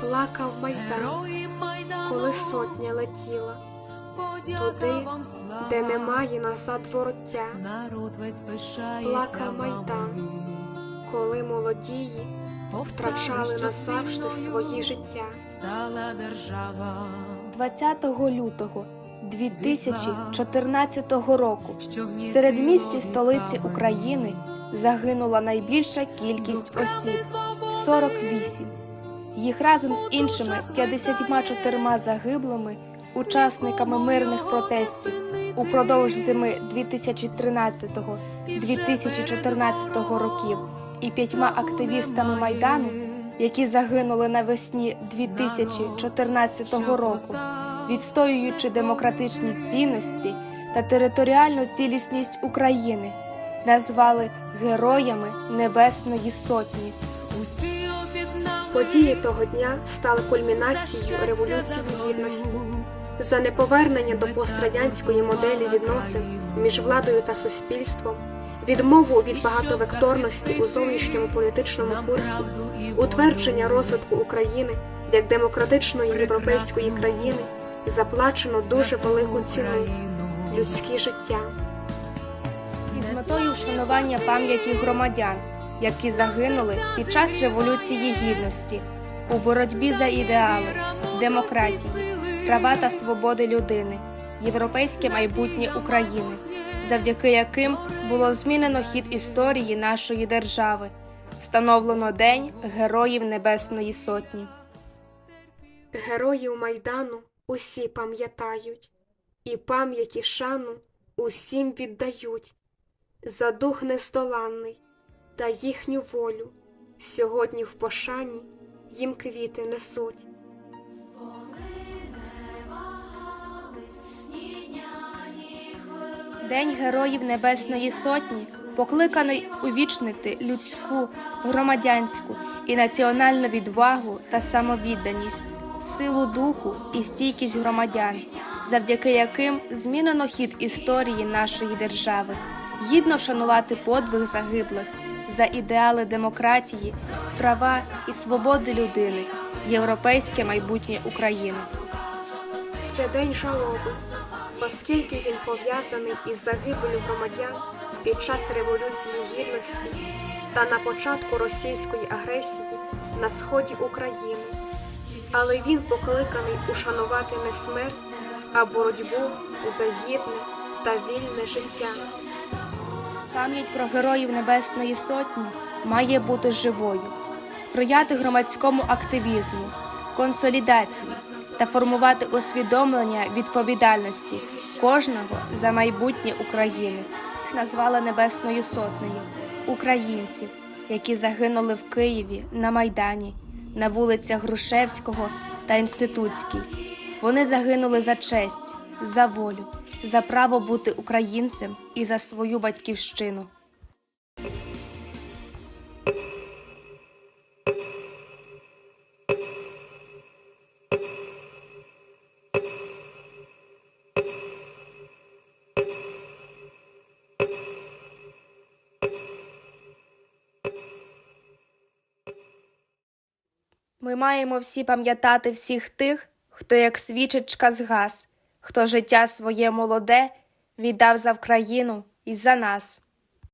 Плакав майдан, коли сотня летіла туди, де немає назад вороття. Плакав майдан, коли молодії втрачали назавжди свої життя. 20 лютого 2014 року в середмісті столиці України загинула найбільша кількість осіб 48. Їх разом з іншими 54 загиблими учасниками мирних протестів упродовж зими 2013-2014 років і п'ятьма активістами майдану, які загинули навесні 2014 року, відстоюючи демократичні цінності та територіальну цілісність України, назвали героями Небесної Сотні. Події того дня стали кульмінацією революції гідності. За неповернення до пострадянської моделі відносин між владою та суспільством, відмову від багатовекторності у зовнішньому політичному курсі, утвердження розвитку України як демократичної європейської країни заплачено дуже велику ціну людські життя. із метою вшанування пам'яті громадян, які загинули під час Революції Гідності у боротьбі за ідеали, демократії, права та свободи людини, європейське майбутнє України, завдяки яким було змінено хід історії нашої держави, встановлено День Героїв Небесної Сотні. Героїв Майдану усі пам'ятають, і пам'яті шану усім віддають за дух нездоланний та їхню волю сьогодні в пошані їм квіти несуть. День Героїв Небесної Сотні покликаний увічнити людську, громадянську і національну відвагу та самовідданість, силу духу і стійкість громадян, завдяки яким змінено хід історії нашої держави, гідно шанувати подвиг загиблих за ідеали демократії, права і свободи людини, європейське майбутнє України. Це день жалоби, оскільки він пов'язаний із загибелю громадян під час Революції Гідності та на початку російської агресії на сході України. Але він покликаний ушанувати не смерть, а боротьбу за гідне та вільне життя. Пам'ять про героїв Небесної Сотні має бути живою, сприяти громадському активізму, консолідації та формувати усвідомлення відповідальності кожного за майбутнє України. Їх назвали Небесною Сотнею українців, які загинули в Києві на Майдані, на вулицях Грушевського та Інститутській. Вони загинули за честь, за волю, за право бути українцем і за свою батьківщину. Ми маємо всі пам'ятати всіх тих, хто як свічечка згас, хто життя своє молоде віддав за Вкраїну і за нас.